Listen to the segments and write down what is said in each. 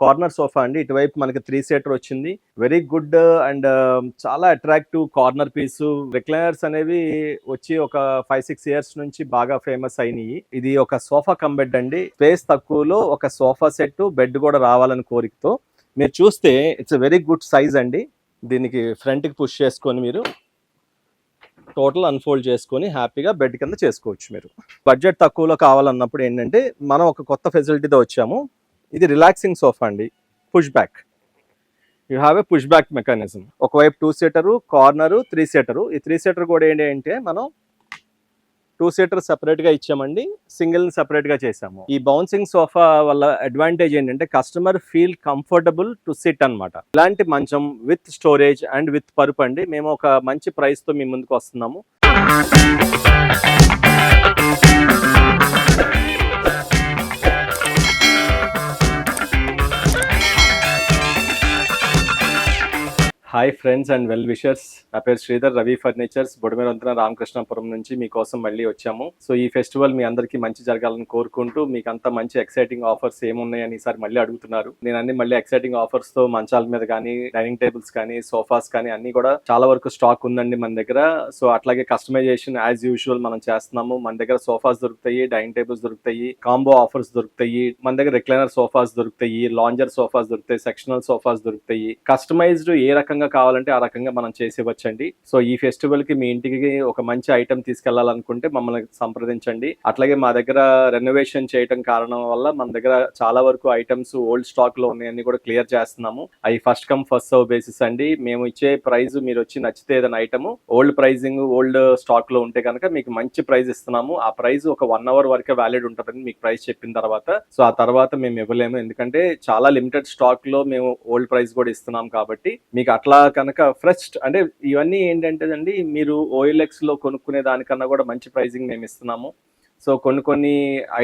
Corner sofa అండి. ఇటువైపు మనకి త్రీ సీటర్ వచ్చింది. వెరీ గుడ్ అండ్ చాలా అట్రాక్టివ్ కార్నర్ పీస్. రిక్లైనర్స్ అనేవి వచ్చి ఒక ఫైవ్ సిక్స్ ఇయర్స్ నుంచి బాగా ఫేమస్ అయినాయి. ఇది ఒక సోఫా కమ్ బెడ్ అండి. స్పేస్ తక్కువలో ఒక సోఫా సెట్ బెడ్ కూడా రావాలని కోరికతో. మీరు చూస్తే ఇట్స్ వెరీ గుడ్ సైజ్ అండి. దీనికి ఫ్రంట్కి పుష్ చేసుకొని మీరు టోటల్ అన్ఫోల్డ్ చేసుకొని హ్యాపీగా బెడ్ కింద చేసుకోవచ్చు మీరు. బడ్జెట్ తక్కువలో కావాలన్నప్పుడు ఏంటంటే మనం ఒక కొత్త ఫెసిలిటీతో వచ్చాము. ఇది రిలాక్సింగ్ సోఫా అండి. Push back you have a push back mechanism ఒకవైపు two seater corner three seater ఈ త్రీ సీటర్ కూడా ఏంటి అంటే మనం టూ సీటర్ సెపరేట్గా ఇచ్చామండి. సింగిల్ సపరేట్గా చేసాము ఈ బౌన్సింగ్ సోఫా వల్ల అడ్వాంటేజ్ ఏంటంటే customer feel comfortable to sit అన్నమాట. ఇలాంటి మంచం విత్ స్టోరేజ్ అండ్ విత్ పరుపు అండి. మేము ఒక మంచి ప్రైస్తో మీ ముందుకు వస్తున్నాము. Hi friends and well wishers నా పేరు శ్రీధర్ రవి ఫర్నిచర్స్ బొడమేరంతన రామకృష్ణాపురం నుంచి మీకోసం మళ్ళీ వచ్చాము. సో ఈ ఫెస్టివల్ మీ అందరికీ మంచి జరగాలని కోరుకుంటూ మీకు అంత మంచి ఎక్సైటింగ్ ఆఫర్స్ ఏమున్నాయని ఈసారి మళ్ళీ అడుగుతున్నారు. నేను అన్ని మళ్ళీ ఎక్సైటింగ్ ఆఫర్స్తో మంచాల మీద కానీ డైనింగ్ టేబుల్స్ కానీ సోఫాస్ కానీ అన్ని కూడా చాలా వరకు స్టాక్ ఉందండి మన దగ్గర. సో అట్లాగే కస్టమైజేషన్ యాజ్ యూజువల్ మనం చేస్తున్నాము. మన దగ్గర సోఫాస్ దొరుకుతాయి డైనింగ్ టేబుల్స్ దొరుకుతాయి కాంబో ఆఫర్స్ దొరుకుతాయి మన దగ్గర రిక్లైనర్ సోఫాస్ దొరుకుతాయి లాంజర్ సోఫాస్ దొరుకుతాయి సెక్షనల్ సోఫాస్ దొరుకుతాయి. కస్టమైజ్డ్ ఏ రకంగా కావాలంటే ఆ రకంగా మనం చేసి సో ఈ ఫెస్టివల్కి మీ ఇంటికి ఒక మంచి ఐటమ్ తీసుకెళ్ళాలనుకుంటే మమ్మల్ని సంప్రదించండి. అట్లాగే మా దగ్గర రెనోవేషన్ చేయటం కారణం వల్ల మన దగ్గర చాలా వరకు ఐటమ్స్ ఓల్డ్ స్టాక్లో ఉన్నాయని కూడా క్లియర్ చేస్తున్నాము. అవి first come first serve basis అండి. మేము ఇచ్చే ప్రైస్ మీరు వచ్చి నచ్చితే ఏదైనా ఐటమ్ ఓల్డ్ ప్రైజింగ్ ఓల్డ్ స్టాక్లో ఉంటే కనుక మీకు మంచి ప్రైస్ ఇస్తున్నాము. ఆ ప్రైస్ ఒక వన్ అవర్ వరకే వ్యాలిడ్ ఉంటుందని మీకు ప్రైస్ చెప్పిన తర్వాత సో ఆ తర్వాత మేము ఇవ్వలేము. ఎందుకంటే చాలా లిమిటెడ్ స్టాక్లో మేము ఓల్డ్ ప్రైస్ కూడా ఇస్తున్నాం కాబట్టి మీకు అట్లా కనుక ఫ్రెష్ అంటే ఇవన్నీ ఏంటంటే అండి మీరు ఓఎల్ఎక్స్లో కొనుక్కునే దానికన్నా కూడా మంచి ప్రైజింగ్ మేము ఇస్తున్నాము సో కొన్ని కొన్ని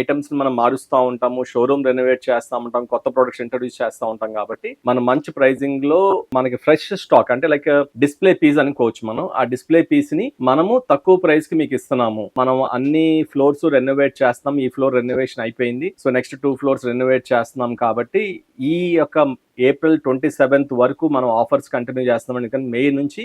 ఐటమ్స్ మనం మారుస్తూ ఉంటాము షోరూమ్ రెనోవేట్ చేస్తూ ఉంటాం కొత్త ప్రొడక్ట్స్ ఇంట్రొడ్యూస్ చేస్తూ ఉంటాం కాబట్టి మనం మంచి ప్రైజింగ్లో మనకి ఫ్రెష్ స్టాక్ అంటే లైక్ డిస్ప్లే పీస్ అనుకోవచ్చు మనం. ఆ డిస్ప్లే పీస్ని మనము తక్కువ ప్రైస్కి మీకు ఇస్తున్నాము. మనం అన్ని ఫ్లోర్స్ రెనోవేట్ చేస్తాం ఈ ఫ్లోర్ రెనోవేషన్ అయిపోయింది. So next two floors renovate చేస్తున్నాం కాబట్టి ఈ యొక్క ఏప్రిల్ ట్వంటీ సెవెంత్ వరకు మనం ఆఫర్స్ కంటిన్యూ చేస్తున్నాం. ఎందుకంటే మే నుంచి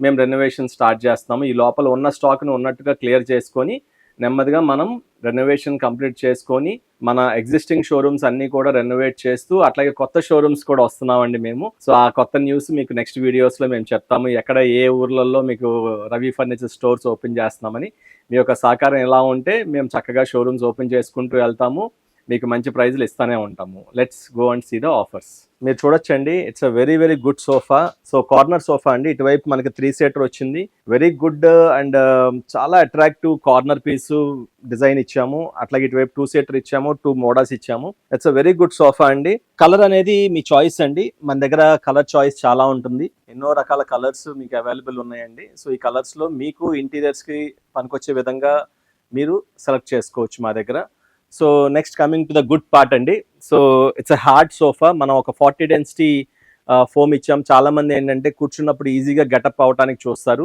మేము రెనోవేషన్ స్టార్ట్ చేస్తాము ఈ లోపల ఉన్న స్టాక్ను ఉన్నట్టుగా క్లియర్ చేసుకొని నెమ్మదిగా మనం రెనోవేషన్ కంప్లీట్ చేసుకొని మన ఎగ్జిస్టింగ్ షోరూమ్స్ అన్ని కూడా రెనోవేట్ చేస్తూ అట్లాగే కొత్త షోరూమ్స్ కూడా వస్తున్నామండి మేము. సో ఆ కొత్త న్యూస్ మీకు నెక్స్ట్ వీడియోస్లో మేము చెప్తాము. ఎక్కడ ఏ ఊర్లలో మీకు రవి ఫర్నిచర్ స్టోర్స్ ఓపెన్ చేస్తున్నామని. మీ యొక్క సహకారం ఎలా ఉంటే మేము చక్కగా షోరూమ్స్ ఓపెన్ చేసుకుంటూ వెళ్తాము. మీకు మంచి ప్రైజ్లు ఇస్తానే ఉంటాము. Let's go and see the offers మీరు చూడొచ్చండి. It's a very very good sofa so corner sofa అండి. ఇటువైపు మనకి త్రీ సీటర్ వచ్చింది. వెరీ గుడ్ అండ్ చాలా అట్రాక్టివ్ కార్నర్ పీస్ డిజైన్ ఇచ్చాము. అట్లాగే ఇటువైపు టూ సీటర్ ఇచ్చాము టూ మోడల్స్ ఇచ్చాము. It's a very good sofa అండి. కలర్ అనేది మీ చాయిస్ అండి. మన దగ్గర కలర్ చాయిస్ చాలా ఉంటుంది. ఎన్నో రకాల కలర్స్ మీకు అవైలబుల్ ఉన్నాయండి. సో ఈ కలర్స్లో మీకు ఇంటీరియర్స్కి పనికొచ్చే విధంగా మీరు సెలెక్ట్ చేసుకోవచ్చు మా దగ్గర. So next coming to the good part అండి. So it's a hard sofa మనం ఒక ఫార్టీ డెన్సిటీ ఫోమ్ ఇచ్చాం. చాలా మంది ఏంటంటే కూర్చున్నప్పుడు ఈజీగా గెటప్ అవడానికి చూస్తారు.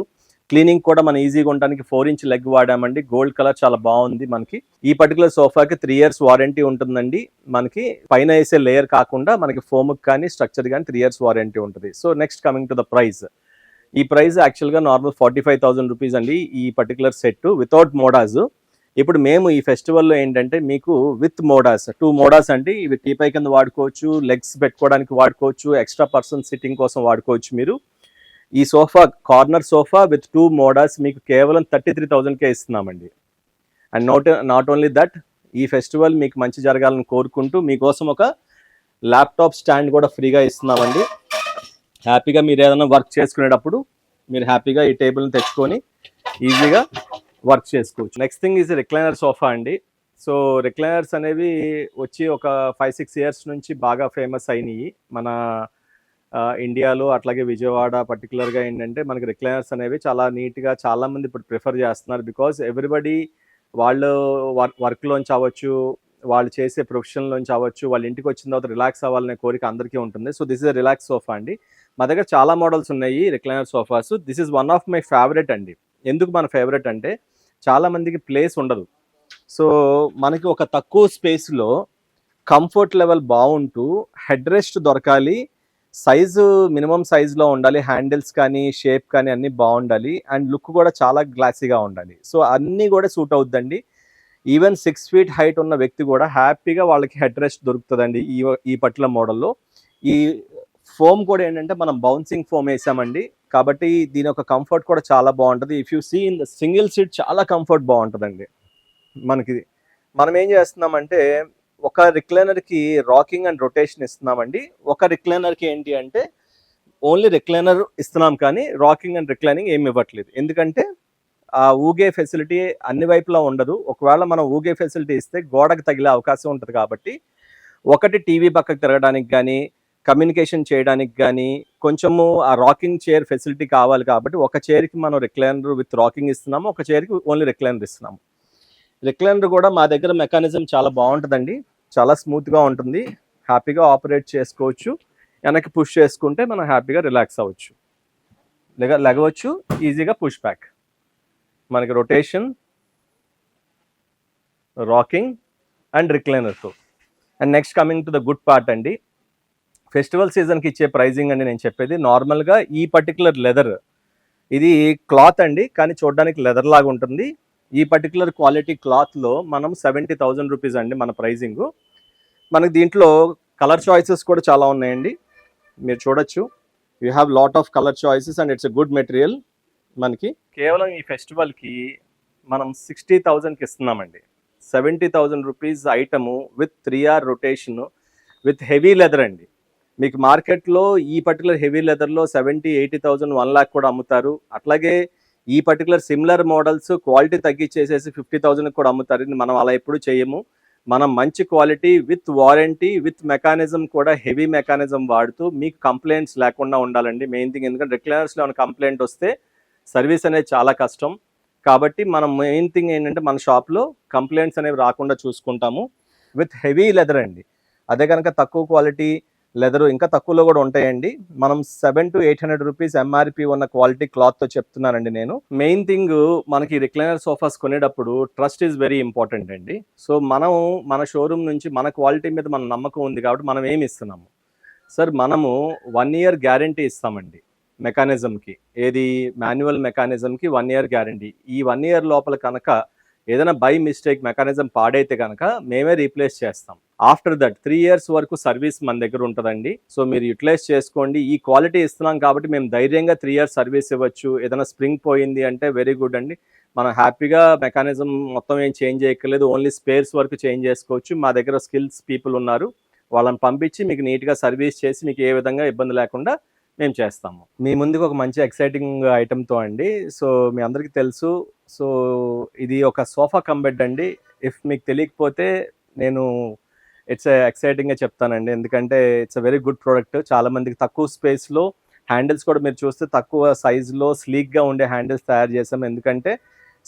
క్లీనింగ్ కూడా మనం ఈజీగా ఉండడానికి ఫోర్ ఇంచ్ లెగ్ వాడామండి. గోల్డ్ కలర్ చాలా బాగుంది మనకి. ఈ పర్టికులర్ సోఫాకి త్రీ ఇయర్స్ వారంటీ ఉంటుందండి మనకి. పైన వేసే లేయర్ కాకుండా మనకి ఫోమ్ కానీ స్ట్రక్చర్ కానీ త్రీ ఇయర్స్ వారంటీ ఉంటుంది. So next coming to the price ఈ ప్రైస్ యాక్చువల్గా normal forty five thousand rupees అండి ఈ పర్టికులర్ సెట్ వితౌట్ మోడాస్ ఇప్పుడు మేము ఈ ఫెస్టివల్లో ఏంటంటే మీకు విత్ మోడాస్ టూ మోడాస్ అండి. ఇవి టీపై కింద వాడుకోవచ్చు లెగ్స్ పెట్టుకోవడానికి వాడుకోవచ్చు ఎక్స్ట్రా పర్సన్ సిట్టింగ్ కోసం వాడుకోవచ్చు మీరు. ఈ sofa corner sofa with two models మీకు కేవలం థర్టీ త్రీ థౌజండ్కే ఇస్తున్నామండి. And not not only that ఈ ఫెస్టివల్ మీకు మంచి జరగాలని కోరుకుంటూ మీకోసం ఒక ల్యాప్టాప్ స్టాండ్ కూడా ఫ్రీగా ఇస్తున్నామండి. హ్యాపీగా మీరు ఏదైనా వర్క్ చేసుకునేటప్పుడు మీరు హ్యాపీగా ఈ టేబుల్ని తెచ్చుకొని ఈజీగా వర్క్ చేసుకోవచ్చు. Next thing is recliner sofa అండి. సో రిక్లైనర్స్ అనేవి వచ్చి ఒక ఫైవ్ సిక్స్ ఇయర్స్ నుంచి బాగా ఫేమస్ అయినాయి. మన ఇండియాలో అట్లాగే విజయవాడ పర్టికులర్గా ఏంటంటే మనకి రిక్లైనర్స్ అనేవి చాలా నీట్గా చాలామంది ఇప్పుడు ప్రిఫర్ చేస్తున్నారు బికాజ్ ఎవ్రీబడి వాళ్ళు వర్క్ వర్క్లోంచి అవ్వచ్చు వాళ్ళు చేసే ప్రొఫెషన్లోంచి అవ్వచ్చు వాళ్ళ ఇంటికి వచ్చిన తర్వాత రిలాక్స్ అవ్వాలనే కోరిక అందరికీ ఉంటుంది. So this is relax sofa అండి. మా దగ్గర చాలా మోడల్స్ ఉన్నాయి recliner sofas this is one of my favourite అండి. ఎందుకు మన ఫేవరెట్ అంటే చాలామందికి ప్లేస్ ఉండదు. సో మనకి ఒక తక్కువ స్పేస్లో కంఫర్ట్ లెవెల్ బాగుంటూ హెడ్ రెస్ట్ దొరకాలి సైజు మినిమం సైజులో ఉండాలి హ్యాండిల్స్ కానీ షేప్ కానీ అన్నీ బాగుండాలి అండ్ లుక్ కూడా చాలా గ్లాసీగా ఉండాలి. సో అన్నీ కూడా సూట్ అవుద్దండి. ఈవెన్ సిక్స్ ఫీట్ హైట్ ఉన్న వ్యక్తి కూడా హ్యాపీగా వాళ్ళకి హెడ్ రెస్ట్ దొరుకుతుందండి ఈ ఈ పట్ల మోడల్లో ఈ ఫోమ్ కూడా ఏంటంటే మనం బౌన్సింగ్ ఫోమ్ వేసామండి. కాబట్టి దీని యొక్క కంఫర్ట్ కూడా చాలా బాగుంటుంది. If you see in the single seat చాలా కంఫర్ట్ బాగుంటుందండి. మనకి మనం ఏం చేస్తున్నామంటే ఒక రిక్లైనర్కి రాకింగ్ అండ్ రొటేషన్ ఇస్తున్నామండి. ఒక రిక్లైనర్కి ఏంటి అంటే ఓన్లీ రిక్లైనర్ ఇస్తున్నాం కానీ రాకింగ్ అండ్ రిక్లైనింగ్ ఏమి ఇవ్వట్లేదు. ఎందుకంటే ఆ ఊగే ఫెసిలిటీ అన్ని వైపులా ఉండదు. ఒకవేళ మనం ఊగే ఫెసిలిటీ ఇస్తే గోడకు తగిలే అవకాశం ఉంటుంది కాబట్టి ఒకటి టీవీ పక్కకు తిరగడానికి కానీ కమ్యూనికేషన్ చేయడానికి కానీ కొంచెము ఆ రాకింగ్ చైర్ ఫెసిలిటీ కావాలి కాబట్టి ఒక చైర్కి మనం రిక్లైనర్ విత్ రాకింగ్ ఇస్తున్నాము ఒక చైర్కి ఓన్లీ రిక్లైనర్ ఇస్తున్నాము. రిక్లైనర్ కూడా మా దగ్గర మెకానిజం చాలా బాగుంటుందండి చాలా స్మూత్గా ఉంటుంది హ్యాపీగా ఆపరేట్ చేసుకోవచ్చు వెనక్కి పుష్ చేసుకుంటే మనం హ్యాపీగా రిలాక్స్ అవ్వచ్చు. లెగ లెగవచ్చు ఈజీగా పుష్ బ్యాక్. మనకి rotation rocking and రిక్లైనర్తో. And next coming to the good part అండి ఫెస్టివల్ సీజన్కి ఇచ్చే ప్రైజింగ్ అండి నేను చెప్పేది. నార్మల్గా ఈ పర్టికులర్ లెదర్ ఇది క్లాత్ అండి కానీ చూడడానికి లెదర్ లాగా ఉంటుంది. ఈ పర్టికులర్ క్వాలిటీ క్లాత్లో మనం సెవెంటీ థౌజండ్ రూపీస్ అండి మన ప్రైజింగ్. మనకి దీంట్లో కలర్ చాయిసెస్ కూడా చాలా ఉన్నాయండి. మీరు చూడొచ్చు. You have lot of colour choices and it's a good material మనకి. కేవలం ఈ ఫెస్టివల్కి మనం సిక్స్టీ థౌజండ్కి ఇస్తున్నామండి. Seventy thousand rupees item with three R rotation with heavy leather అండి. మీకు మార్కెట్లో ఈ particular heavy లెదర్లో seventy eighty thousand one lakh కూడా అమ్ముతారు. అట్లాగే ఈ పర్టికులర్ సిమిలర్ మోడల్స్ క్వాలిటీ తగ్గించేసేసి ఫిఫ్టీ థౌజండ్ కూడా అమ్ముతారు. మనం అలా ఎప్పుడు చేయము. మనం మంచి quality with warranty with mechanism కూడా హెవీ మెకానిజం వాడుతూ మీకు కంప్లైంట్స్ లేకుండా ఉండాలండి. మెయిన్ థింగ్ ఎందుకంటే రిక్లైనర్స్లో ఏమైనా కంప్లైంట్ వస్తే సర్వీస్ అనేది చాలా కష్టం. కాబట్టి మనం మెయిన్ థింగ్ ఏంటంటే మన షాప్లో కంప్లైంట్స్ అనేవి రాకుండా చూసుకుంటాము. విత్ హెవీ లెదర్ అండి. అదే కనుక తక్కువ క్వాలిటీ లెదరు ఇంకా తక్కువలో కూడా ఉంటాయండి. మనం seven to eight hundred rupees MRP ఉన్న క్వాలిటీ క్లాత్తో చెప్తున్నానండి నేను. మెయిన్ థింగ్ మనకి రిక్లైనర్ సోఫాస్ కొనేటప్పుడు ట్రస్ట్ ఈజ్ వెరీ ఇంపార్టెంట్ అండి. సో మనం మన షోరూమ్ నుంచి మన క్వాలిటీ మీద మన నమ్మకం ఉంది కాబట్టి మనం ఏమి ఇస్తున్నాము? సార్ మనము వన్ ఇయర్ గ్యారంటీ ఇస్తామండి మెకానిజంకి. ఏది? మాన్యువల్ మెకానిజంకి వన్ ఇయర్ గ్యారంటీ. ఈ వన్ ఇయర్ లోపల కనుక ఏదైనా బై మిస్టేక్ మెకానిజం పాడైతే కనుక మేమే రీప్లేస్ చేస్తాం. ఆఫ్టర్ దట్ త్రీ ఇయర్స్ వరకు సర్వీస్ మన దగ్గర ఉంటుందండి. సో మీరు యూటిలైజ్ చేసుకోండి. ఈ క్వాలిటీ ఇస్తున్నాం కాబట్టి మేము ధైర్యంగా త్రీ ఇయర్స్ సర్వీస్ ఇవ్వచ్చు. ఏదైనా స్ప్రింగ్ పోయింది అంటే వెరీ గుడ్ అండి. మనం హ్యాపీగా మెకానిజం మొత్తం ఏం చేంజ్ చేయక్కర్లేదు. ఓన్లీ స్పేర్స్ వరకు చేంజ్ చేసుకోవచ్చు. మా దగ్గర స్కిల్స్ పీపుల్ ఉన్నారు. వాళ్ళని పంపించి మీకు నీట్గా సర్వీస్ చేసి మీకు ఏ విధంగా ఇబ్బంది లేకుండా మేము చేస్తాము. మీ ముందుకు ఒక మంచి ఎక్సైటింగ్ ఐటెంతో అండి. సో మీ అందరికీ తెలుసు. సో ఇది ఒక సోఫా కంబెడ్ అండి. ఇఫ్ మీకు తెలియకపోతే నేను ఇట్స్ ఎక్సైటింగ్గా చెప్తానండి. ఎందుకంటే it's a very good product చాలామందికి తక్కువ స్పేస్లో హ్యాండిల్స్ కూడా మీరు చూస్తే తక్కువ సైజులో స్లీక్గా ఉండే హ్యాండిల్స్ తయారు చేసాం. ఎందుకంటే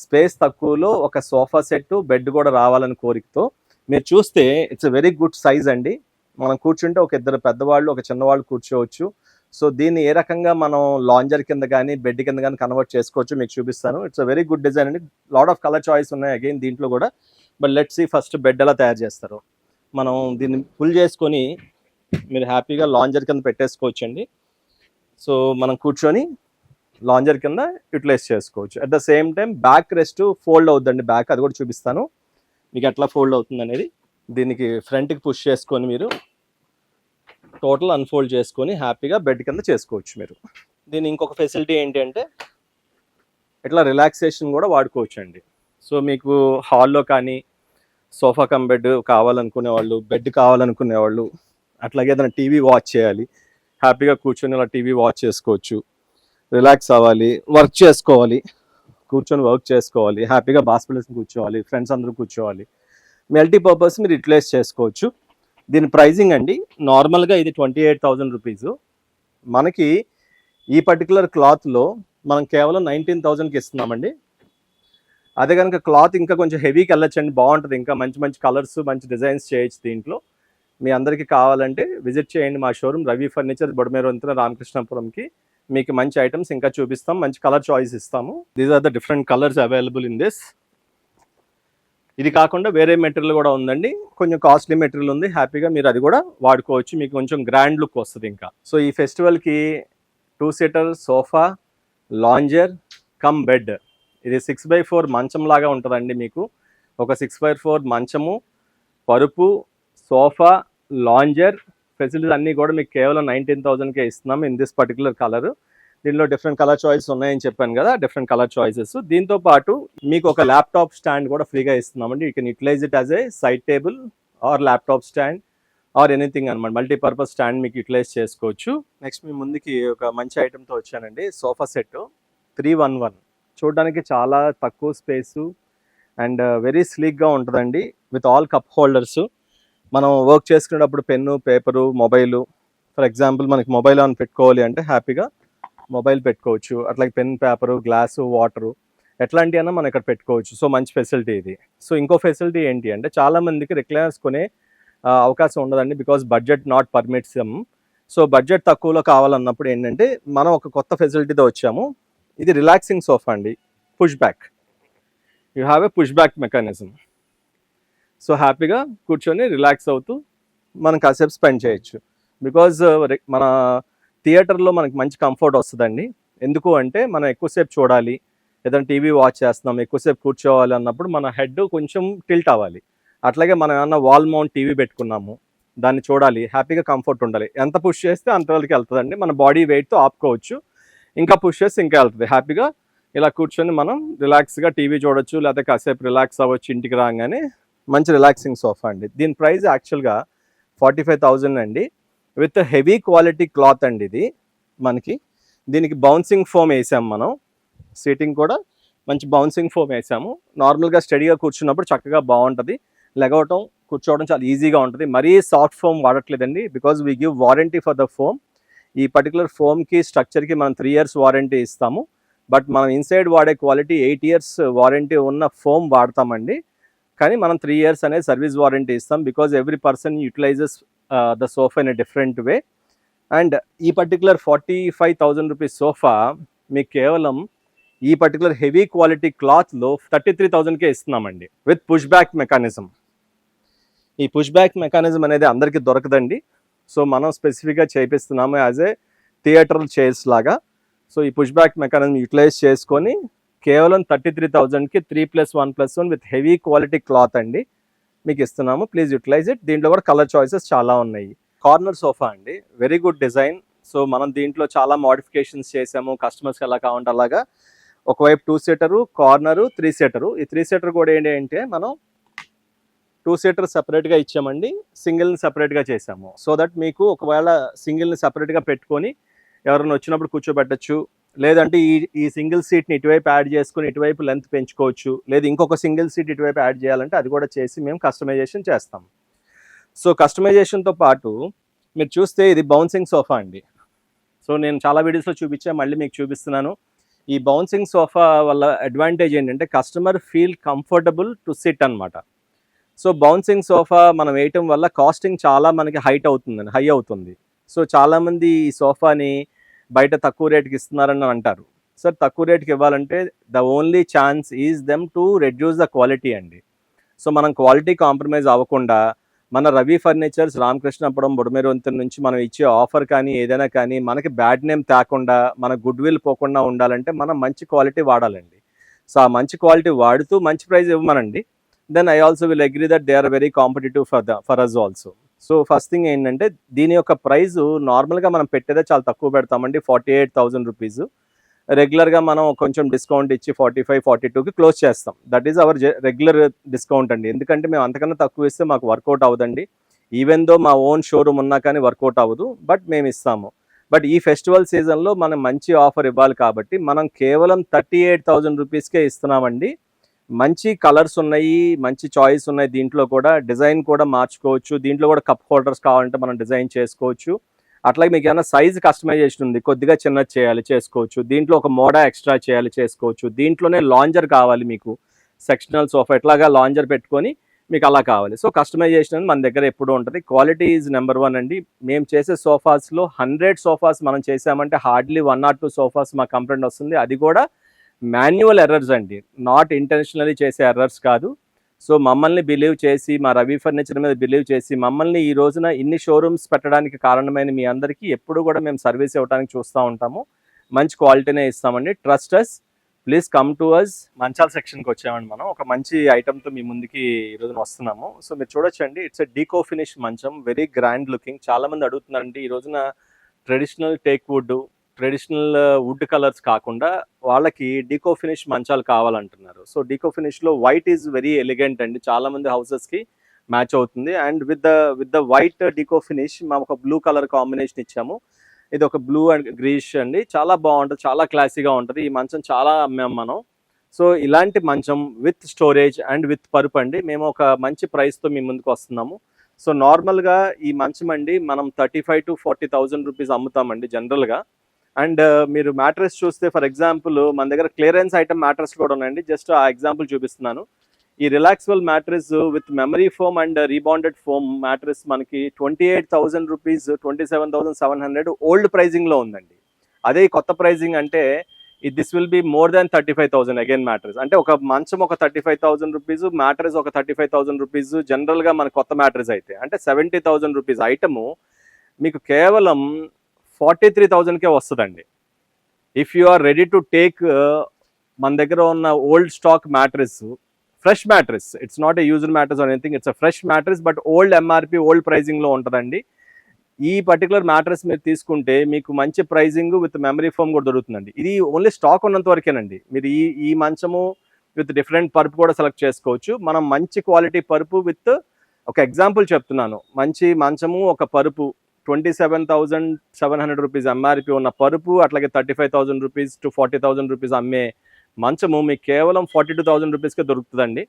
స్పేస్ తక్కువలో ఒక సోఫా సెట్ బెడ్ కూడా రావాలని కోరికతో మీరు చూస్తే it's a very good size అండి. మనం కూర్చుంటే ఒక ఇద్దరు పెద్దవాళ్ళు ఒక చిన్నవాళ్ళు కూర్చోవచ్చు. సో దీన్ని ఏ రకంగా మనం లాంజర్ కింద కానీ బెడ్ కింద కానీ కన్వర్ట్ చేసుకోవచ్చు మీకు చూపిస్తాను. It's a very good design అండి. లాట్ ఆఫ్ కలర్ చాయిస్ ఉన్నాయి. అగైన్ దీంట్లో కూడా. But let see first bed ఎలా తయారు చేస్తారు. మనం దీన్ని ఫుల్ చేసుకొని మీరు హ్యాపీగా లాంజర్ కింద పెట్టేసుకోవచ్చు అండి సో మనం కూర్చొని లాంజర్ కింద యూటిలైజ్ చేసుకోవచ్చు. At the same time back rest fold అవుతుందండి. బ్యాక్ అది కూడా చూపిస్తాను. మీకు ఎట్లా ఫోల్డ్ అవుతుంది అనేది దీనికి ఫ్రంట్కి పుష్ చేసుకొని మీరు టోటల్ అన్ఫోల్డ్ చేసుకొని హ్యాపీగా బెడ్ కింద చేసుకోవచ్చు మీరు. దీని ఇంకొక ఫెసిలిటీ ఏంటి అంటే ఇట్లా రిలాక్సేషన్ కూడా వాడుకోవచ్చు అండి సో మీకు హాల్లో కానీ సోఫా కమ్ బెడ్ కావాలనుకునే వాళ్ళు బెడ్ కావాలనుకునే వాళ్ళు అట్లాగే ఏదైనా టీవీ వాచ్ చేయాలి. హ్యాపీగా కూర్చొని అలా టీవీ వాచ్ చేసుకోవచ్చు. రిలాక్స్ అవ్వాలి వర్క్ చేసుకోవాలి కూర్చొని వర్క్ చేసుకోవాలి హ్యాపీగా బాస్పిల్స్ కూర్చోవాలి ఫ్రెండ్స్ అందరూ కూర్చోవాలి. మల్టీపర్పస్ మీరు యూటిలైజ్ చేసుకోవచ్చు. దీని ప్రైజింగ్ అండి నార్మల్గా ఇది ట్వంటీ ఎయిట్ థౌజండ్ రూపీస్. మనకి ఈ పర్టికులర్ క్లాత్లో మనం కేవలం నైన్టీన్ థౌజండ్కి ఇస్తున్నామండి. అదే కనుక క్లాత్ ఇంకా కొంచెం హెవీకి వెళ్ళొచ్చండి బాగుంటుంది. ఇంకా మంచి మంచి కలర్స్ మంచి డిజైన్స్ చేయొచ్చు దీంట్లో. మీ అందరికీ కావాలంటే విజిట్ చేయండి మా షోరూమ్ రవి ఫర్నిచర్ బొడమేరవంతున రామకృష్ణపురంకి. మీకు మంచి ఐటమ్స్ ఇంకా చూపిస్తాం మంచి కలర్ చాయిస్ ఇస్తాము. These are the different colours available in this ఇది కాకుండా వేరే మెటీరియల్ కూడా ఉందండి. కొంచెం కాస్ట్లీ మెటీరియల్ ఉంది. హ్యాపీగా మీరు అది కూడా వాడుకోవచ్చు. మీకు కొంచెం గ్రాండ్ లుక్ వస్తుంది ఇంకా. సో ఈ ఫెస్టివల్కి two seater sofa lounger cum bed. ఇది సిక్స్ బై ఫోర్ మంచం లాగా ఉంటుందండి మీకు. ఒక సిక్స్ బై ఫోర్ మంచము పరుపు సోఫా లాంజర్ ఫెసిలిటీస్ అన్నీ కూడా మీకు కేవలం నైన్టీన్ థౌజండ్కే ఇస్తున్నాం ఇన్ దిస్ పర్టికులర్ కలర్ దీనిలో డిఫరెంట్ కలర్ చాయిస్ ఉన్నాయని చెప్పాను కదా డిఫరెంట్ కలర్ చాయిసెస్ దీంతో పాటు మీకు ఒక ల్యాప్టాప్ స్టాండ్ కూడా ఫ్రీగా ఇస్తున్నామండి. You can utilise it as a side table or laptop stand or anything అనమాట మల్టీపర్పస్ స్టాండ్ మీకు యూటిలైజ్ చేసుకోవచ్చు. నెక్స్ట్ మీ ముందుకి ఒక మంచి ఐటెంతో వచ్చానండి. Sofa set three one one చూడడానికి చాలా తక్కువ స్పేసు అండ్ వెరీ స్లీక్గా ఉంటుందండి విత్ ఆల్ కప్ హోల్డర్స్ మనం వర్క్ చేసుకునేటప్పుడు pen paper mobile for example మనకి మొబైల్ ఆన్ పెట్టుకోవాలి అంటే హ్యాపీగా మొబైల్ పెట్టుకోవచ్చు. అట్లాగే పెన్ పేపరు గ్లాసు వాటరు ఎట్లాంటి మనం ఇక్కడ పెట్టుకోవచ్చు. సో మంచి ఫెసిలిటీ ఇది. సో ఇంకో ఫెసిలిటీ ఏంటి అంటే చాలామందికి రిక్లైనర్స్ కొనే uh, అవకాశం ఉండదండి because budget not permits so budget తక్కువలో కావాలన్నప్పుడు ఏంటంటే మనం ఒక కొత్త ఫెసిలిటీతో వచ్చాము. ఇది రిలాక్సింగ్ సోఫా అండి. Push back you have a push back mechanism so హ్యాపీగా కూర్చొని రిలాక్స్ అవుతూ మనం కాసేపు స్పెండ్ చేయొచ్చు. బికాజ్ uh, మన థియేటర్లో మనకి మంచి కంఫర్ట్ వస్తుందండి. ఎందుకు అంటే మనం ఎక్కువసేపు చూడాలి. ఏదైనా టీవీ వాచ్ చేస్తున్నాం ఎక్కువసేపు కూర్చోవాలి అన్నప్పుడు మన హెడ్ కొంచెం టిల్ట్ అవ్వాలి. అట్లాగే మనం ఏమన్నా వాల్ మౌంట్ టీవీ పెట్టుకున్నాము దాన్ని చూడాలి. హ్యాపీగా కంఫర్ట్ ఉండాలి. ఎంత పుష్ చేస్తే అంతవరకు వెళ్తుందండి. మన బాడీ వెయిట్తో ఆపుకోవచ్చు. ఇంకా పుష్ చేసి ఇంకా వెళ్తుంది. హ్యాపీగా ఇలా కూర్చొని మనం రిలాక్స్గా టీవీ చూడొచ్చు లేకపోతే కాసేపు రిలాక్స్ అవ్వచ్చు ఇంటికి రాగానే మంచి రిలాక్సింగ్ సోఫా అండి. దీని ప్రైస్ యాక్చువల్గా ఫార్టీ ఫైవ్ థౌజండ్ అండి. విత్ హెవీ క్వాలిటీ క్లాత్ అండి ఇది మనకి. దీనికి బౌన్సింగ్ ఫోమ్ వేసాం మనం. సీటింగ్ కూడా మంచి బౌన్సింగ్ ఫోమ్ వేసాము. నార్మల్గా స్టడీగా కూర్చున్నప్పుడు చక్కగా బాగుంటుంది. లెగవటం కూర్చోవడం చాలా ఈజీగా ఉంటుంది. మరీ soft foam వాడట్లేదండి. Because we give warranty for the foam ఈ పర్టికులర్ ఫోమ్కి స్ట్రక్చర్కి మనం త్రీ ఇయర్స్ వారంటీ ఇస్తాము. బట్ మనం ఇన్సైడ్ వాడే క్వాలిటీ ఎయిట్ ఇయర్స్ వారంటీ ఉన్న ఫోమ్ వాడతామండి. కానీ మనం త్రీ ఇయర్స్ అనేది సర్వీస్ వారంటీ ఇస్తాం because every person utilises the sofa in a different way and ఈ particular forty five thousand rupees sofa మీకు కేవలం ఈ పర్టికులర్ హెవీ క్వాలిటీ క్లాత్లో థర్టీ త్రీ థౌజండ్కే ఇస్తున్నామండి. విత్ పుష్ బ్యాక్ మెకానిజం ఈ పుష్ బ్యాక్ మెకానిజం అనేది అందరికీ దొరకదండి. సో మనం స్పెసిఫిక్గా చేపిస్తున్నాము యాజ్ ఏ థియేటర్ చైర్స్ లాగా. సో ఈ పుష్ బ్యాక్ మెకానిజం యూటిలైజ్ చేసుకొని కేవలం థర్టీ త్రీ థౌజండ్కి three plus one plus one with heavy quality cloth అండి. మీకు ఇస్తున్నాము. ప్లీజ్ యూటిలైజ్ ఇట్ దీంట్లో కూడా కలర్ చాయిసెస్ చాలా ఉన్నాయి. కార్నర్ సోఫా అండి. వెరీ గుడ్ డిజైన్ సో మనం దీంట్లో చాలా మోడిఫికేషన్స్ చేసాము. కస్టమర్స్కి ఎలా కావాలంటే అలాగా. ఒకవైపు two seater corner three seater ఈ త్రీ సీటర్ కూడా ఏంటి అంటే మనం టూ సీటర్ సెపరేట్గా ఇచ్చామండి. సింగిల్ని సపరేట్గా చేసాము సో దట్ మీకు ఒకవేళ సింగిల్ని సెపరేట్గా పెట్టుకొని ఎవరైనా వచ్చినప్పుడు కూర్చోబెట్టచ్చు. లేదంటే ఈ ఈ సింగిల్ సీట్ని ఇటువైపు యాడ్ చేసుకుని ఇటువైపు లెంత్ పెంచుకోవచ్చు. లేదు ఇంకొక సింగిల్ సీట్ ఇటువైపు యాడ్ చేయాలంటే అది కూడా చేసి మేము కస్టమైజేషన్ చేస్తాం. సో కస్టమైజేషన్తో పాటు మీరు చూస్తే ఇది బౌన్సింగ్ సోఫా అండి. సో నేను చాలా వీడియోస్లో చూపించా మళ్ళీ మీకు చూపిస్తున్నాను. ఈ బౌన్సింగ్ సోఫా వల్ల అడ్వాంటేజ్ ఏంటంటే customer feel comfortable to sit అన్నమాట. సో బౌన్సింగ్ సోఫా మనం వేయటం వల్ల కాస్టింగ్ చాలా మనకి హైట్ అవుతుందండి హై అవుతుంది. సో చాలామంది ఈ సోఫాని బయట తక్కువ రేట్కి ఇస్తున్నారని అంటారు. సార్ తక్కువ రేట్కి ఇవ్వాలంటే the only chance is them to reduce the quality అండి. సో మనం క్వాలిటీ కాంప్రమైజ్ అవ్వకుండా మన రవి ఫర్నిచర్స్ రామకృష్ణపురం బుడమేరు నుంచి మనం ఇచ్చే ఆఫర్ కానీ ఏదైనా కానీ మనకి బ్యాడ్ నేమ్ తేకుండా మన గుడ్ విల్ పోకుండా ఉండాలంటే మనం మంచి క్వాలిటీ వాడాలండి. సో ఆ మంచి క్వాలిటీ వాడుతూ మంచి price ఇవ్వమనండి. Then I also will agree that they are very competitive for the for us also so first thing ఏంటంటే దీని యొక్క ప్రైస్ నార్మల్గా మనం పెట్టేదే చాలా తక్కువ పెడతామండి ఫార్టీ ఎయిట్ థౌసండ్ రూపీస్ రెగ్యులర్గా మనం కొంచెం డిస్కౌంట్ ఇచ్చి ఫార్టీ ఫైవ్ ఫార్టీ టూకి క్లోజ్ చేస్తాం that is our regular discount అండి. ఎందుకంటే మేము అంతకన్నా తక్కువ ఇస్తే మాకు వర్కౌట్ అవ్వదండి. ఈవెన్ దో మా ఓన్ షోరూమ్ ఉన్నా కానీ వర్కౌట్ అవ్వదు బట్ మేము ఇస్తాము. బట్ ఈ ఫెస్టివల్ సీజన్లో మనం మంచి ఆఫర్ ఇవ్వాలి కాబట్టి మనం కేవలం థర్టీ ఎయిట్ థౌజండ్ రూపీస్కే ఇస్తున్నామండి. మంచి కలర్స్ ఉన్నాయి మంచి చాయిస్ ఉన్నాయి. దీంట్లో కూడా డిజైన్ కూడా మార్చుకోవచ్చు. దీంట్లో కూడా కప్ హోల్డర్స్ కావాలంటే మనం డిజైన్ చేసుకోవచ్చు. అట్లాగే మీకు ఏమైనా సైజ్ కస్టమైజేషన్ ఉంది కొద్దిగా చిన్నది చేయాలి చేసుకోవచ్చు. దీంట్లో ఒక మోడా ఎక్స్ట్రా చేయాలి చేసుకోవచ్చు. దీంట్లోనే లాంజర్ కావాలి మీకు. సెక్షనల్ సోఫా ఎట్లాగా లాంజర్ పెట్టుకొని మీకు అలా కావాలి. సో కస్టమైజేషన్ అనేది మన దగ్గర ఎప్పుడూ ఉంటుంది. క్వాలిటీ ఈజ్ నెంబర్ వన్ అండి. మేము చేసే సోఫాస్లో హండ్రెడ్ సోఫాస్ మనం చేసామంటే hardly one or two sofas మా కంప్లైంట్ వస్తుంది. అది కూడా మాన్యువల్ ఎర్రర్స్ అండి. నాట్ ఇంటెన్షనలీ చేసే ఎర్రర్స్ కాదు. సో మమ్మల్ని బిలీవ్ చేసి మా రవి ఫర్నిచర్ మీద బిలీవ్ చేసి మమ్మల్ని ఈ రోజున ఇన్ని షోరూమ్స్ పెట్టడానికి కారణమైన మీ అందరికీ ఎప్పుడు కూడా మేము సర్వీస్ ఇవ్వడానికి చూస్తూ ఉంటాము. మంచి క్వాలిటీనే ఇస్తామండి. Trust us please come to us మంచాల సెక్షన్కి వచ్చామండి మనం. ఒక మంచి ఐటమ్తో మీ ముందుకి ఈ రోజున వస్తున్నాము. సో మీరు చూడొచ్చండి. ఇట్స్ ఎ డీకో ఫినిష్ మంచం. వెరీ గ్రాండ్ లుకింగ్ చాలామంది అడుగుతున్నారండి ఈ రోజున traditional teak wood traditional wood colours కాకుండా వాళ్ళకి డీకో ఫినిష్ మంచాలు కావాలంటున్నారు. సో డీకో ఫినిష్లో వైట్ ఈజ్ వెరీ ఎలిగెంట్ అండి. చాలా మంది హౌసెస్కి మ్యాచ్ అవుతుంది. And with the with the white deco finish మేము ఒక బ్లూ కలర్ కాంబినేషన్ ఇచ్చాము. ఇది ఒక బ్లూ అండ్ గ్రీష్ అండి. చాలా బాగుంటుంది. చాలా క్లాసీగా ఉంటుంది. ఈ మంచం చాలా అమ్మాం మనం. సో ఇలాంటి మంచం విత్ స్టోరేజ్ అండ్ విత్ పరుపు అండి. మేము ఒక మంచి ప్రైస్తో మీ ముందుకు వస్తున్నాము. సో నార్మల్గా ఈ మంచం అండి మనం thirty five to forty thousand rupees అమ్ముతామండి జనరల్గా. అండ్ మీరు మ్యాట్రెస్ చూస్తే ఫర్ ఎగ్జాంపుల్ మన దగ్గర క్లియరెన్స్ ఐటమ్ మ్యాట్రెస్ కూడా ఉన్నాయండి. జస్ట్ ఆ ఎగ్జాంపుల్ చూపిస్తున్నాను. ఈ Relaxwell mattress with memory foam and rebonded foam mattress మనకి twenty eight thousand rupees twenty seven thousand seven hundred old ప్రైజింగ్లో ఉందండి. అదే కొత్త ప్రైజింగ్ అంటే this will be more than thirty five thousand again mattress. అంటే ఒక మంచం ఒక thirty five thousand rupees mattress ఒక థర్టీ ఫైవ్ థౌసండ్ రూపీస్ జనరల్గా మన కొత్త మ్యాట్రెస్ అయితే. అంటే సెవెంటీ థౌసండ్ రూపీస్ ఐటము మీకు కేవలం ఫార్టీ త్రీ థౌజండ్కే వస్తుందండి. If you are ready to take మన దగ్గర ఉన్న old stock mattress fresh mattress it's not a user mattress or anything it's a fresh mattress but old MRP old ప్రైజింగ్లో ఉంటుందండి. ఈ particular mattress మీరు తీసుకుంటే మీకు మంచి ప్రైజింగ్ విత్ మెమరీ ఫోమ్ కూడా దొరుకుతుందండి. ఇది ఓన్లీ స్టాక్ ఉన్నంత వరకేనండి. మీరు ఈ ఈ మంచము విత్ డిఫరెంట్ పరుపు కూడా సెలెక్ట్ చేసుకోవచ్చు. మనం మంచి క్వాలిటీ పరుపు విత్ ఒక ఎగ్జాంపుల్ చెప్తున్నాను. మంచి మంచము ఒక పరుపు twenty seven thousand seven hundred rupees MRP ఉన్న పరుపు అట్లాగే thirty five thousand rupees to forty thousand rupees అమ్మే మంచము మీకు కేవలం ఫార్టీ టూ థౌసండ్ రూపీస్కే దొరుకుతుందండి.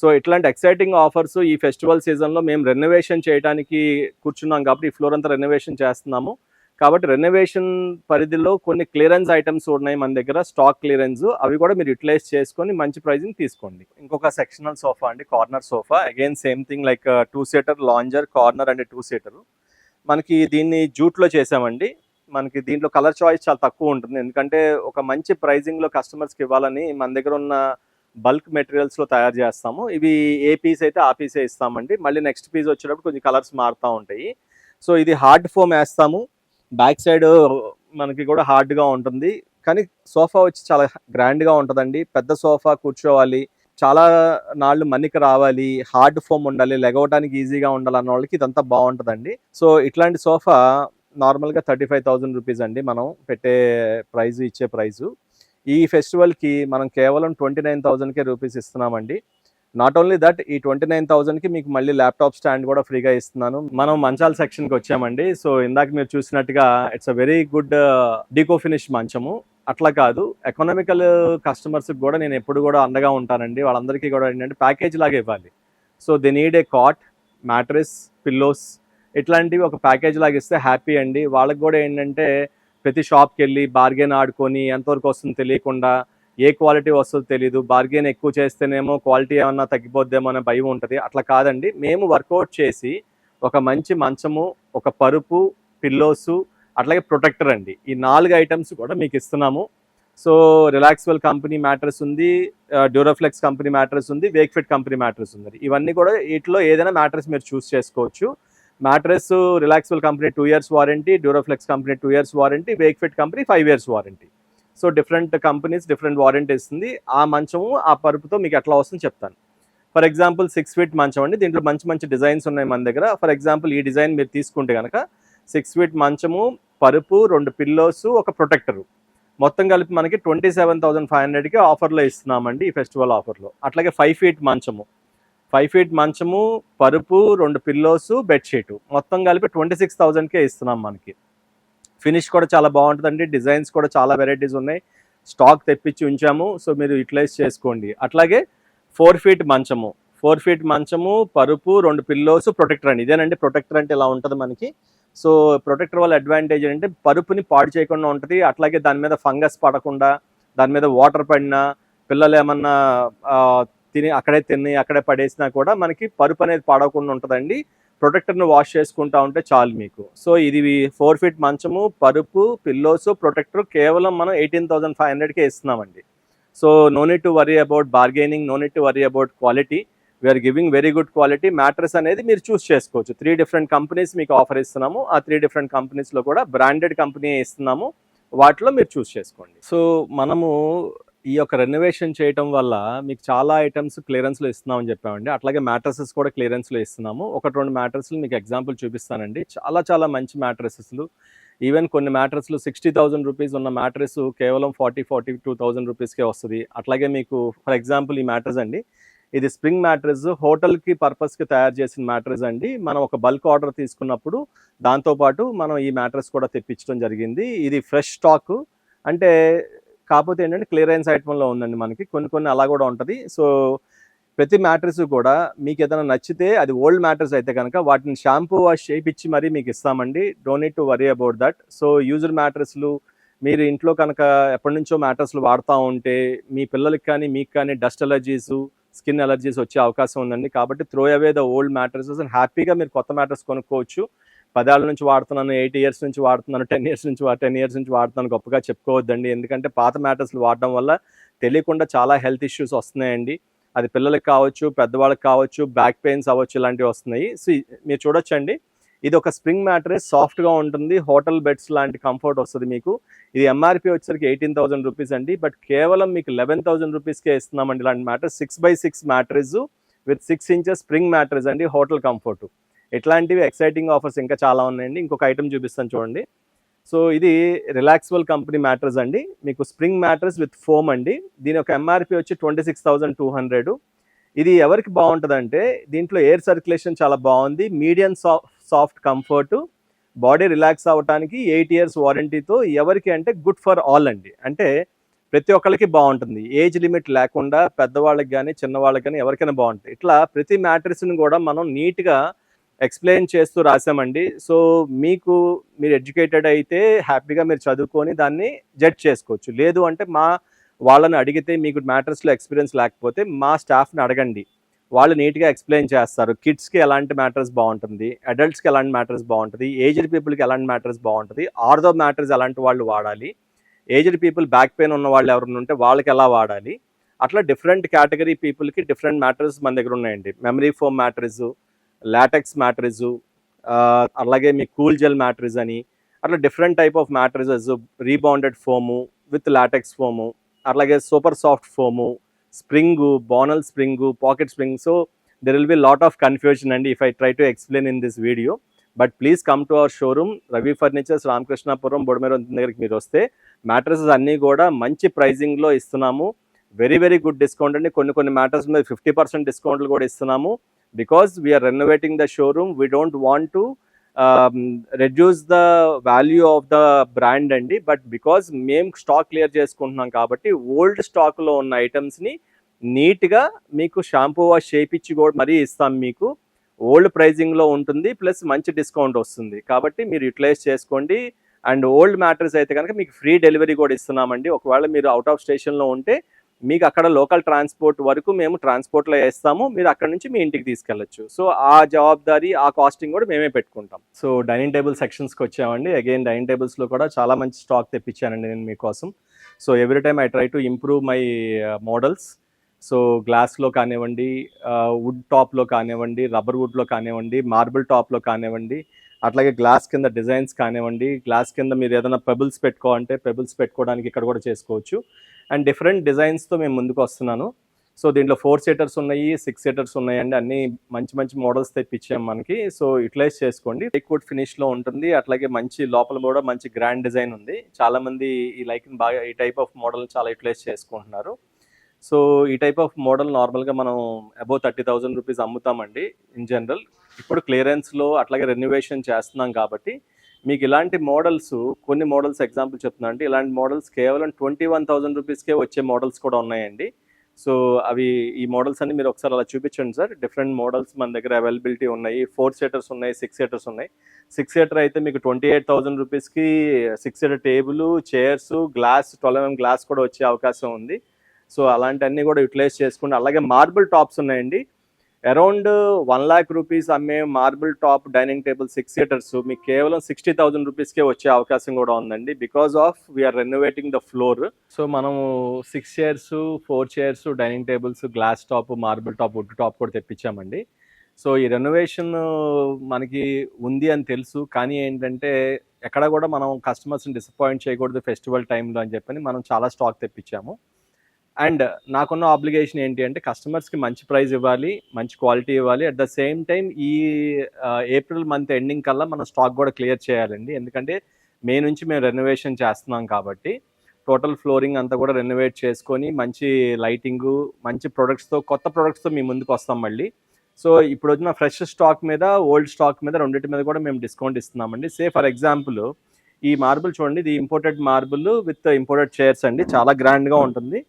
సో ఇట్లాంటి ఎక్సైటింగ్ ఆఫర్స్ ఈ ఫెస్టివల్ సీజన్లో మేము రెనోవేషన్ చేయడానికి కూర్చున్నాం కాబట్టి ఈ ఫ్లోర్ అంతా రెనోవేషన్ చేస్తున్నాము. కాబట్టి రెనోవేషన్ పరిధిలో కొన్ని క్లియరెన్స్ ఐటమ్స్ ఉన్నాయి మన దగ్గర స్టాక్ క్లియరెన్స్ అవి కూడా మీరు యూటిలైజ్ చేసుకొని మంచి ప్రైజింగ్ తీసుకోండి. ఇంకొక సెక్షనల్ సోఫా అండి corner sofa again same thing like two seater lounger corner and two seater మనకి దీన్ని జూట్లో చేసామండి. మనకి దీంట్లో కలర్ చాయిస్ చాలా తక్కువ ఉంటుంది. ఎందుకంటే ఒక మంచి ప్రైజింగ్లో కస్టమర్స్కి ఇవ్వాలని మన దగ్గర ఉన్న బల్క్ మెటీరియల్స్లో తయారు చేస్తాము. ఇవి ఏ పీస్ అయితే ఆ పీసే ఇస్తామండి. మళ్ళీ నెక్స్ట్ పీస్ వచ్చేటప్పుడు కొంచెం కలర్స్ మారుతూ ఉంటాయి. సో ఇది హార్డ్ ఫోమ్ వేస్తాము. బ్యాక్ సైడ్ మనకి కూడా హార్డ్గా ఉంటుంది. కానీ సోఫా వచ్చి చాలా గ్రాండ్గా ఉంటుందండి. పెద్ద సోఫా కూర్చోవాలి. చాలా నాళ్ళు మన్నిక రావాలి హార్డ్ ఫోమ్ ఉండాలి లెగవటానికి ఈజీగా ఉండాలి అన్న వాళ్ళకి ఇదంతా బాగుంటుందండి. సో ఇట్లాంటి సోఫా నార్మల్గా థర్టీ ఫైవ్ థౌజండ్ రూపీస్ అండి మనం పెట్టే ప్రైజ్ ఇచ్చే ప్రైజు. ఈ ఫెస్టివల్కి మనం కేవలం ట్వంటీ నైన్ థౌజండ్కే రూపీస్ ఇస్తున్నామండి. నాట్ ఓన్లీ దట్ ఈ ట్వంటీ నైన్ థౌజండ్కి మీకు మళ్ళీ ల్యాప్టాప్ స్టాండ్ కూడా ఫ్రీగా ఇస్తున్నాను. మనం మంచాల సెక్షన్కి వచ్చామండి. సో ఇందాక మీరు చూసినట్టుగా it's a very good deco finish మంచము. అట్లా కాదు. ఎకనామికల్ కస్టమర్స్కి కూడా నేను ఎప్పుడు కూడా అండగా ఉంటానండి. వాళ్ళందరికీ కూడా ఏంటంటే ప్యాకేజ్ లాగా ఇవ్వాలి. So they need a cot mattress pillows ఇట్లాంటివి ఒక ప్యాకేజ్ లాగా ఇస్తే హ్యాపీ అండి. వాళ్ళకి కూడా ఏంటంటే ప్రతి షాప్కి వెళ్ళి బార్గెన్ ఆడుకొని ఎంతవరకు వస్తుందో తెలియకుండా ఏ క్వాలిటీ వస్తుందో తెలియదు బార్గెన్ ఎక్కువ చేస్తేనేమో క్వాలిటీ ఏమన్నా తగ్గిపోద్దేమో అనే భయం ఉంటుంది. అట్లా కాదండి. మేము వర్కౌట్ చేసి ఒక మంచి మంచము ఒక పరుపు పిల్లోసు అట్లాగే ప్రొటెక్టర్ అండి. ఈ నాలుగు ఐటమ్స్ కూడా మీకు ఇస్తున్నాము. సో రిలాక్స్వెల్ కంపెనీ మ్యాట్రెస్ ఉంది డ్యూరోఫ్లెక్స్ కంపెనీ మ్యాట్రస్ ఉంది వేక్ఫిట్ కంపెనీ మ్యాట్రస్ ఉంది. ఇవన్నీ కూడా వీటిలో ఏదైనా మ్యాట్రెస్ మీరు చూస్ చేసుకోవచ్చు. Mattress Relaxwell company two years warranty Duroflex company two years warranty Wakefit company five years warranty so different companies different warranty ఇస్తుంది. ఆ మంచము ఆ పరుపుతో మీకు ఎట్లా వస్తుందో చెప్తాను. ఫర్ ఎగ్జాంపుల్ సిక్స్ ఫీట్ మంచం అండి. దీంట్లో మంచి మంచి డిజైన్స్ ఉన్నాయి మన దగ్గర. ఫర్ ఎగ్జాంపుల్ ఈ డిజైన్ మీరు తీసుకుంటే కనుక సిక్స్ ఫీట్ మంచము పరుపు రెండు పిల్లోస్ ఒక ప్రొటెక్టరు. మొత్తం కలిపి మనకి ట్వంటీ సెవెన్ థౌసండ్ ఫైవ్ హండ్రెడ్కి ఆఫర్లో ఇస్తున్నామండి ఈ ఫెస్టివల్ ఆఫర్లో. అట్లాగే ఫైవ్ ఫీట్ మంచము. ఫైవ్ ఫీట్ మంచము పరుపు రెండు పిల్లోసు బెడ్షీటు. మొత్తం కలిపి ట్వంటీ సిక్స్ థౌజండ్కే ఇస్తున్నాం మనకి. ఫినిష్ కూడా చాలా బాగుంటుందండి. డిజైన్స్ కూడా చాలా వెరైటీస్ ఉన్నాయి. స్టాక్ తెప్పించి ఉంచాము. సో మీరు యూటిలైజ్ చేసుకోండి. అట్లాగే ఫోర్ ఫీట్ మంచము. ఫోర్ ఫీట్ మంచము పరుపు రెండు పిల్లోస్ ప్రొటెక్టర్ అండి. ఇదేనండి ప్రొటెక్టర్ అంటే ఇలా ఉంటుంది మనకి. సో ప్రొటెక్టర్ వల్ల అడ్వాంటేజ్ ఏంటంటే పరుపుని పాడు చేయకుండా ఉంటుంది. అట్లాగే దాని మీద ఫంగస్ పడకుండా దాని మీద వాటర్ పడినా పిల్లలు ఏమన్నా తిని అక్కడే తిని అక్కడే పడేసినా కూడా మనకి పరుపు అనేది పాడకుండా ఉంటుందండి. ప్రొటెక్టర్ను వాష్ చేసుకుంటా ఉంటే చాలు మీకు. సో ఇది ఫోర్ ఫీట్ మంచము పరుపు పిల్లోస్ ప్రొటెక్టర్ కేవలం మనం ఎయిటీన్ థౌసండ్ ఫైవ్ హండ్రెడ్కే ఇస్తున్నామండి. So no to worry about bargaining no need to worry about quality we're giving very good quality mattress అనేది మీరు చూస్ చేసుకోవచ్చు. త్రీ డిఫరెంట్ కంపెనీస్ మీకు ఆఫర్ ఇస్తున్నాము. ఆ త్రీ డిఫరెంట్ కంపెనీస్లో కూడా బ్రాండెడ్ కంపెనీ ఇస్తున్నాము. వాటిలో మీరు చూస్ చేసుకోండి. సో మనము ఈ యొక్క రెనోవేషన్ చేయటం వల్ల మీకు చాలా ఐటమ్స్ క్లియరెన్స్లో ఇస్తున్నామని చెప్పామండి. అట్లాగే మ్యాట్రసెస్ కూడా క్లియరెన్స్లో ఇస్తున్నాము. ఒకటి రెండు మ్యాట్రస్లు మీకు ఎగ్జాంపుల్ చూపిస్తానండి. చాలా చాలా మంచి మ్యాట్రసెస్లు ఈవెన్ కొన్ని మ్యాట్రస్లు సిక్స్టీ థౌసండ్ రూపీస్ ఉన్న మ్యాట్రెస్ కేవలం ఫార్టీ ఫార్టీ టూ థౌసండ్ రూపీస్కే వస్తుంది. అట్లాగే మీకు ఫర్ ఎగ్జాంపుల్ ఈ మ్యాట్రస్ అండి. ఇది స్ప్రింగ్ మ్యాట్రెస్ హోటల్కి పర్పస్కి తయారు చేసిన మ్యాట్రస్ అండి. మనం ఒక బల్క్ ఆర్డర్ తీసుకున్నప్పుడు దాంతోపాటు మనం ఈ మ్యాట్రెస్ కూడా తెప్పించడం జరిగింది. ఇది ఫ్రెష్ స్టాక్ అంటే కాకపోతే ఏంటంటే క్లియరెన్స్ ఐటమ్లో ఉందండి మనకి. కొన్ని కొన్ని అలా కూడా ఉంటుంది. సో ప్రతి మ్యాట్రెస్ కూడా మీకు ఏదైనా నచ్చితే అది ఓల్డ్ మ్యాట్రెస్ అయితే కనుక వాటిని షాంపూ వాష్ చేయించి మరీ మీకు ఇస్తామండి. Don't need to worry about that. So user మ్యాట్రెస్లు మీరు ఇంట్లో కనుక ఎప్పటి నుంచో మ్యాట్రెస్లు వాడుతూ ఉంటే మీ పిల్లలకి కానీ మీకు కానీ డస్ట్ అలర్జీస్ స్కిన్ అలర్జీస్ వచ్చే అవకాశం ఉందండి. కాబట్టి throw away the old mattresses and హ్యాపీగా మీరు కొత్త మ్యాట్రెస్ కొనుక్కోవచ్చు. పదేళ్ళ నుంచి వాడుతున్నాను ఎయిట్ ఇయర్స్ నుంచి వాడుతున్నాను టెన్ ఇయర్స్ నుంచి టెన్ ఇయర్స్ నుంచి వాడుతున్నాను గొప్పగా చెప్పుకోవద్దండి. ఎందుకంటే పాత మ్యాటర్స్లు వాడడం వల్ల తెలియకుండా చాలా హెల్త్ ఇష్యూస్ వస్తున్నాయండి. అది పిల్లలకి కావచ్చు పెద్దవాళ్ళకి కావచ్చు బ్యాక్ పెయిన్స్ అవ్వచ్చు ఇలాంటివి వస్తున్నాయి. సో మీరు చూడొచ్చండి. ఇది ఒక స్ప్రింగ్ మ్యాట్రెస్ సాఫ్ట్గా ఉంటుంది. హోటల్ బెడ్స్ లాంటి కంఫర్ట్ వస్తుంది మీకు. ఇది ఎంఆర్పి వచ్చేసరికి ఎయిటీన్ థౌసండ్ రూపీస్ అండి. బట్ కేవలం మీకు లెవెన్ థౌసండ్ రూపీస్కే ఇస్తున్నామండి ఇలాంటి mattress six by six mattress with six inches spring mattress అండి హోటల్ కంఫర్ట్. ఇట్లాంటివి ఎక్సైటింగ్ ఆఫర్స్ ఇంకా చాలా ఉన్నాయండి. ఇంకొక ఐటమ్ చూపిస్తాను చూడండి. సో ఇది రిలాక్స్వల్ కంపెనీ మ్యాట్రస్ అండి. మీకు స్ప్రింగ్ మ్యాట్రస్ విత్ ఫోమ్ అండి. దీని యొక్క ఎంఆర్పి వచ్చి twenty six thousand two hundred ఇది ఎవరికి బాగుంటుంది అంటే దీంట్లో ఎయిర్ సర్క్యులేషన్ చాలా బాగుంది. Medium soft comfort body relax అవ్వడానికి ఎయిట్ ఇయర్స్ వారంటీతో ఎవరికి అంటే గుడ్ ఫర్ ఆల్ అండి. అంటే ప్రతి ఒక్కరికి బాగుంటుంది. ఏజ్ లిమిట్ లేకుండా పెద్దవాళ్ళకి కానీ చిన్నవాళ్ళకి కానీ ఎవరికైనా బాగుంటుంది ఇట్లా ప్రతి మ్యాట్రిస్ని కూడా మనం నీట్గా ఎక్స్ప్లెయిన్ చేస్తూ రాసామండి సో మీకు మీరు ఎడ్యుకేటెడ్ అయితే హ్యాపీగా మీరు చదువుకొని దాన్ని జడ్జ్ చేసుకోవచ్చు. లేదు అంటే మా వాళ్ళని అడిగితే మీకు మ్యాటర్స్లో ఎక్స్పీరియన్స్ లేకపోతే మా స్టాఫ్ని అడగండి. వాళ్ళు నీట్గా ఎక్స్ప్లెయిన్ చేస్తారు. కిడ్స్కి ఎలాంటి మ్యాటర్స్ బాగుంటుంది? అడల్ట్స్కి ఎలాంటి మ్యాటర్స్ బాగుంటుంది? ఏజ్డ్ పీపుల్కి ఎలాంటి మ్యాటర్స్ బాగుంటుంది? ఆర్థో మ్యాటర్స్ ఎలాంటి వాళ్ళు వాడాలి? ఏజ్డ్ పీపుల్ బ్యాక్ పెయిన్ ఉన్న వాళ్ళు ఎవరైనా ఉంటే వాళ్ళకి ఎలా వాడాలి? అట్లా డిఫరెంట్ కేటగిరీ పీపుల్కి డిఫరెంట్ మ్యాటర్స్ మన దగ్గర ఉన్నాయండి. Memory foam mattress latex mattress అలాగే మీ కూల్ జెల్ మ్యాట్రిజ్ అని అట్లా different type of mattresses rebonded foam with latex foam అలాగే super soft foam spring bonnell spring pocket spring so there will be lot of confusion అండి if I try to explain in this video but please come to our showroom Ravi furnitures Ramakrishnapuram Bodamera దగ్గరికి మీరు వస్తే mattresses అన్నీ కూడా మంచి ప్రైజింగ్లో ఇస్తున్నాము. Very very good discount అండి. కొన్ని కొన్ని మ్యాటర్స్ మీద ఫిఫ్టీ పర్సెంట్ డిస్కౌంట్లు కూడా ఇస్తున్నాము. Because we're renovating the showroom we don't want to reduce the value of the brand అండి. బట్ బికాస్ మేము స్టాక్ క్లియర్ చేసుకుంటున్నాం కాబట్టి ఓల్డ్ స్టాక్లో ఉన్న ఐటమ్స్ని నీట్గా మీకు షాంపూ వాష్ చేయించి కూడా మరీ ఇస్తాం మీకు. ఓల్డ్ ప్రైజింగ్లో ఉంటుంది ప్లస్ మంచి డిస్కౌంట్ వస్తుంది. కాబట్టి మీరు యూటిలైజ్ చేసుకోండి. అండ్ ఓల్డ్ మ్యాటర్స్ అయితే కనుక మీకు ఫ్రీ డెలివరీ కూడా ఇస్తున్నామండి. ఒకవేళ మీరు అవుట్ ఆఫ్ స్టేషన్లో ఉంటే మీకు అక్కడ లోకల్ ట్రాన్స్పోర్ట్ వరకు మేము ట్రాన్స్పోర్ట్లో వేస్తాము. మీరు అక్కడ నుంచి మీ ఇంటికి తీసుకెళ్ళచ్చు. సో ఆ జవాబారి ఆ కాస్టింగ్ కూడా మేమే పెట్టుకుంటాం. సో డైనింగ్ టేబుల్ సెక్షన్స్కి వచ్చామండి. అగైన్ డైనింగ్ టేబుల్స్లో కూడా చాలా మంచి స్టాక్ తెప్పించానండి నేను మీకోసం. So every time I try to improve my models. So గ్లాస్లో కానివ్వండి వుడ్ టాప్లో కానివ్వండి రబ్బర్ వుడ్లో కానివ్వండి మార్బుల్ టాప్లో కానివ్వండి అట్లాగే గ్లాస్ కింద డిజైన్స్ కానివ్వండి గ్లాస్ కింద మీరు ఏదైనా పెబుల్స్ పెట్టుకోవాలంటే పెబుల్స్ పెట్టుకోవడానికి ఇక్కడ కూడా చేసుకోవచ్చు. అండ్ డిఫరెంట్ డిజైన్స్తో మేము ముందుకు వస్తున్నాను సో దీంట్లో ఫోర్ సీటర్స్ ఉన్నాయి సిక్స్ సీటర్స్ ఉన్నాయండి అన్ని మంచి మంచి మోడల్స్ తెప్పించాం మనకి. సో యూటిలైజ్ చేసుకోండి. లైక్వుడ్ ఫినిష్లో ఉంటుంది. అట్లాగే మంచి లోపల కూడా మంచి గ్రాండ్ డిజైన్ ఉంది. చాలామంది ఈ లైక్ బాగా ఈ టైప్ ఆఫ్ మోడల్ చాలా యూటిలైజ్ చేసుకుంటున్నారు. సో ఈ టైప్ ఆఫ్ మోడల్ నార్మల్గా మనం అబౌవ్ థర్టీ థౌజండ్ రూపీస్ అమ్ముతామండి ఇన్ జనరల్. ఇప్పుడు క్లియరెన్స్లో అట్లాగే రెన్యువేషన్ చేస్తున్నాం కాబట్టి మీకు ఇలాంటి మోడల్స్ కొన్ని మోడల్స్ ఎగ్జాంపుల్ చెప్తున్నా అంటే ఇలాంటి మోడల్స్ కేవలం ట్వంటీ వన్ థౌసండ్ రూపీస్కే వచ్చే మోడల్స్ కూడా ఉన్నాయండి. సో అవి ఈ మోడల్స్ అన్ని మీరు ఒకసారి అలా చూపించండి సార్. డిఫరెంట్ మోడల్స్ మన దగ్గర అవైలబిలిటీ ఉన్నాయి. ఫోర్ సీటర్స్ ఉన్నాయి సిక్స్ సీటర్స్ ఉన్నాయి. సిక్స్ సీటర్ అయితే మీకు ట్వంటీ ఎయిట్ థౌసండ్ రూపీస్కి six seater table chairs glass twelve MM glass కూడా వచ్చే అవకాశం ఉంది. సో అలాంటివన్నీ కూడా యూటిలైజ్ చేసుకుంటే అలాగే మార్బుల్ టాప్స్ ఉన్నాయండి. అరౌండ్ వన్ ల్యాక్ రూపీస్ అమ్మే marble top dining table six seaters మీకు కేవలం సిక్స్టీ థౌసండ్ రూపీస్కే వచ్చే అవకాశం కూడా ఉందండి. Because of we're renovating the floor. So మనము six chairs four chairs dining tables glass top marble top wood top కూడా తెప్పించామండి. సో ఈ రెనోవేషన్ మనకి ఉంది అని తెలుసు. కానీ ఏంటంటే ఎక్కడ కూడా మనం కస్టమర్స్ని డిసప్పాయింట్ చేయకూడదు ఫెస్టివల్ టైంలో అని చెప్పని మనం చాలా స్టాక్ తెప్పించాము. అండ్ నాకున్న ఆబ్లిగేషన్ ఏంటి అంటే కస్టమర్స్కి మంచి ప్రైస్ ఇవ్వాలి మంచి క్వాలిటీ ఇవ్వాలి. అట్ ద సేమ్ టైం ఈ ఏప్రిల్ మంత్ ఎండింగ్ కల్లా మన స్టాక్ కూడా క్లియర్ చేయాలండి. ఎందుకంటే మే నుంచి మేము రెనోవేషన్ చేస్తున్నాం కాబట్టి టోటల్ ఫ్లోరింగ్ అంతా కూడా రెనోవేట్ చేసుకొని మంచి లైటింగు మంచి ప్రొడక్ట్స్తో కొత్త ప్రొడక్ట్స్తో మీ ముందుకు వస్తాం మళ్ళీ. సో ఇప్పుడు వచ్చిన ఫ్రెష్ స్టాక్ మీద ఓల్డ్ స్టాక్ మీద రెండింటి మీద కూడా మేము డిస్కౌంట్ ఇస్తున్నామండి. సే ఫర్ ఎగ్జాంపుల్ ఈ మార్బుల్ చూడండి ఇది imported marble with imported chairs అండి. చాలా గ్రాండ్గా ఉంటుంది.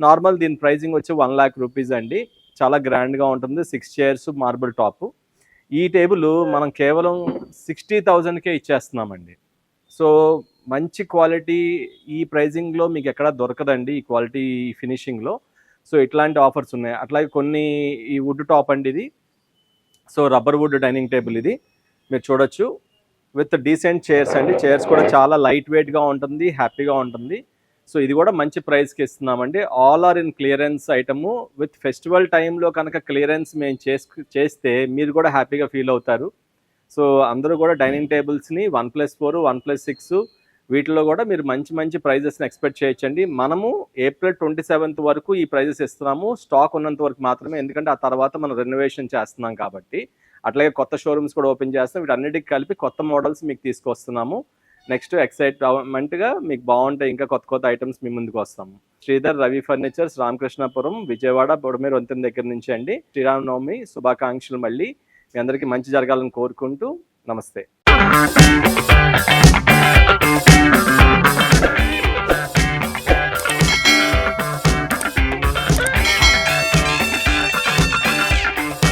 నార్మల్ దీని ప్రైజింగ్ వచ్చి వన్ ల్యాక్ రూపీస్ అండి. చాలా గ్రాండ్గా ఉంటుంది. సిక్స్ చైర్స్ మార్బుల్ టాప్ ఈ టేబుల్ మనం కేవలం సిక్స్టీ థౌజండ్కే ఇచ్చేస్తున్నామండి. సో మంచి క్వాలిటీ ఈ ప్రైజింగ్లో మీకు ఎక్కడ దొరకదండి ఈ క్వాలిటీ ఫినిషింగ్లో సో ఇట్లాంటి ఆఫర్స్ ఉన్నాయి. అట్లాగే కొన్ని ఈ వుడ్ టాప్ అండి ఇది. So rubber wood dining table ఇది. మీరు చూడొచ్చు. విత్ డీసెంట్ చైర్స్ అండి. చైర్స్ కూడా చాలా లైట్ వెయిట్గా ఉంటుంది. హ్యాపీగా ఉంటుంది. సో ఇది కూడా మంచి ప్రైస్కి ఇస్తున్నామండి. All are in clearance item with festival టైంలో కనుక క్లియరెన్స్ మేము చేసు చేస్తే మీరు కూడా హ్యాపీగా ఫీల్ అవుతారు. సో అందరూ కూడా dining టేబుల్స్ని one plus four one plus six వీటిలో కూడా మీరు మంచి మంచి ప్రైజెస్ని ఎక్స్పెక్ట్ చేయొచ్చండి. మనము ఏప్రిల్ ట్వంటీ సెవెంత్ వరకు ఈ ప్రైజెస్ ఇస్తున్నాము. స్టాక్ ఉన్నంత వరకు మాత్రమే. ఎందుకంటే ఆ తర్వాత మనం రెనోవేషన్ చేస్తున్నాం కాబట్టి. అట్లాగే కొత్త షోరూమ్స్ కూడా ఓపెన్ చేస్తాం వీటన్నిటికి కలిపి కొత్త మోడల్స్ మీకు తీసుకొస్తున్నాము. నెక్స్ట్ ఎక్సైట్మెంట్గా మీకు బాగుంటాయి ఇంకా కొత్త కొత్త ఐటమ్స్ మీ ముందుకు వస్తాము శ్రీధర్ రవి ఫర్నిచర్స్ రామకృష్ణాపురం విజయవాడ బొడమేరు వంతెన దగ్గర నుంచి అండి. శ్రీరామనవమి శుభాకాంక్షలు మళ్ళీ మీ అందరికీ మంచి జరగాలని కోరుకుంటూ నమస్తే.